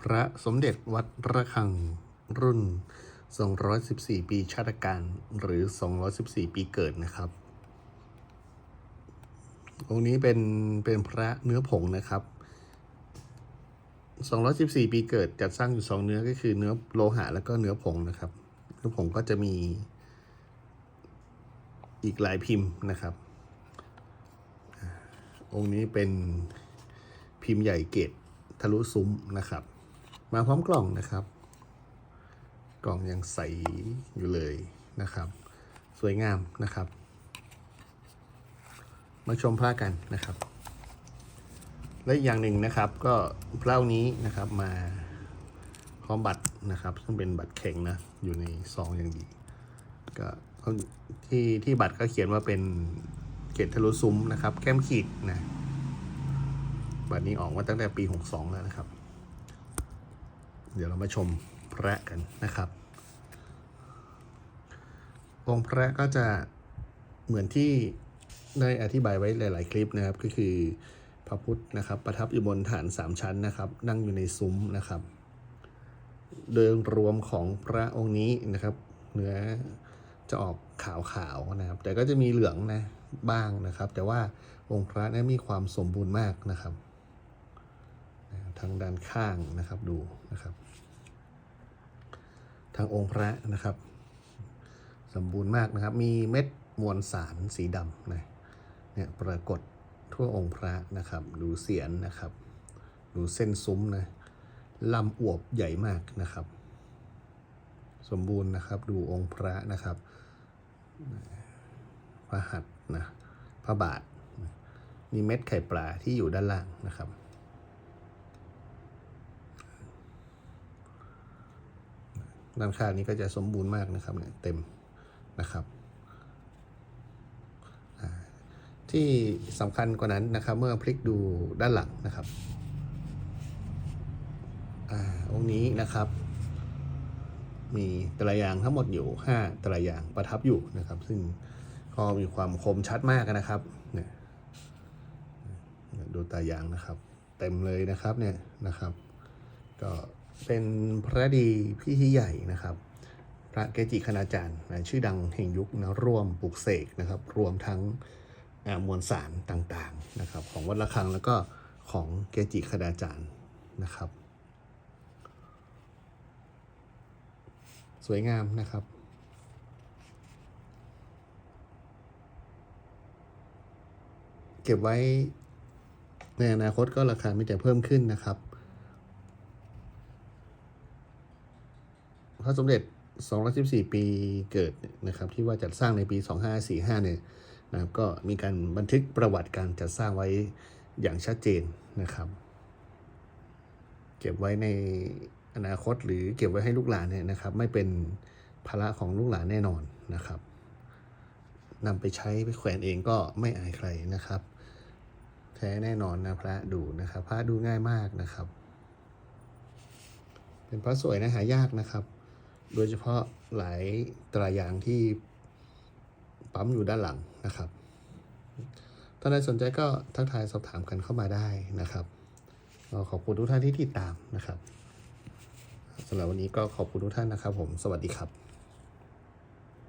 พระสมเด็จวัดระฆังรุ่น 214 ปีชาติการหรือ 214 ปีเกิดนะครับ องค์นี้เป็นเป็นพระเนื้อผงนะครับ 214 ปีเกิดจัดสร้างอยู่สองเนื้อก็คือเนื้อโลหะแล้วก็เนื้อผงนะครับ เนื้อผงก็จะมีอีกหลายพิมพ์นะครับอ่าองค์นี้เป็นพิมพ์ใหญ่เกตทะลุซุ้มนะครับ มาพร้อมกล่องนะครับ กล่องยังใสอยู่เลยนะครับ สวยงามนะครับ มาชมพระกันนะครับ และอีกอย่างหนึ่งนะครับ ก็พระนี้นะครับมาพร้อมบัตรนะครับ ซึ่งเป็นบัตรแข็งนะ อยู่ในซองอย่างดี ก็ที่ที่บัตรก็เขียนว่าเป็นเกตทะลุซุ้มนะครับ แก้มขีดนะบัตรนี้ออกมาตั้งแต่ปี 62 แล้วนะครับ เดี๋ยวเรามาชมพระกันนะครับ องค์พระก็จะเหมือนที่ได้อธิบายไว้หลาย ๆ คลิปนะครับ ก็คือพระพุทธนะครับ ประทับอยู่บนฐานสามชั้นนะครับ นั่งอยู่ในซุ้มนะครับ โดยรวมของพระองค์นี้นะครับ เนื้อจะออกขาวๆนะครับ แต่ก็จะมีเหลืองนะบ้างนะครับ แต่ว่าองค์พระนั้นมีความสมบูรณ์มากนะครับ ทางด้านข้างนะครับดูนะครับ ทางองค์พระนะครับ สมบูรณ์มากนะครับ มีเม็ดมวลสารสีดำนะเนี่ยปรากฏทั่วองค์พระนะครับ ดูเสียนนะครับ ดูเส้นซุ้มนะลำอวบใหญ่มากนะครับ สมบูรณ์นะครับดูองค์พระนะครับพระหัตถ์นะพระบาทนี่เม็ดไข่ปลาที่อยู่ด้านล่างนะครับ ด้านข้างนี้ก็จะสมบูรณ์มากนะครับเนี่ยเต็มนะครับ ที่สำคัญกว่านั้นนะครับ เมื่อพลิกดูด้านหลังนะครับอาองค์นี้นะครับ มีตรายางทั้งหมดอยู่ 5ตรายางประทับอยู่นะครับ ซึ่งก็มีความคมชัดมากนะครับเนี่ยดูตารางนะครับ เต็มเลยนะครับเนี่ยนะครับ ก็ เป็นพระดีพิธีใหญ่นะครับ พระเกจิคณาจารย์นะชื่อดังแห่งยุคนะร่วมปลุกเสกนะครับ รวมทั้งมวลสารต่างๆนะครับ ของวัดระฆังแล้วก็ของเกจิคณาจารย์นะครับ สวยงามนะครับเก็บไว้ในอนาคตก็ราคามีแต่เพิ่มขึ้นนะครับ พระสมเด็จ 214 ปีเกิดนะครับที่ว่าจัดสร้างในปี 2545 เนี่ยนะครับก็มีการบันทึกประวัติการจัดสร้างไว้อย่างชัดเจนนะครับ เก็บไว้ในอนาคตหรือเก็บไว้ให้ลูกหลานเนี่ยนะครับ ไม่เป็นภาระของลูกหลานแน่นอนนะครับนำไปใช้ไปแขวนเองก็ไม่อายใครนะครับ แท้แน่นอนนะพระดูนะครับ พระดูง่ายมากนะครับ เป็นพระสวยนะหายากนะครับ โดยเฉพาะหลายตรายางที่ปั๊มอยู่ด้านหลังนะครับท่านใดสนใจก็ทักทายสอบถามกันเข้ามาได้นะครับขอบคุณทุกท่านที่ติดตามนะครับสำหรับวันนี้ก็ขอบคุณทุกท่านนะครับ ผมสวัสดีครับ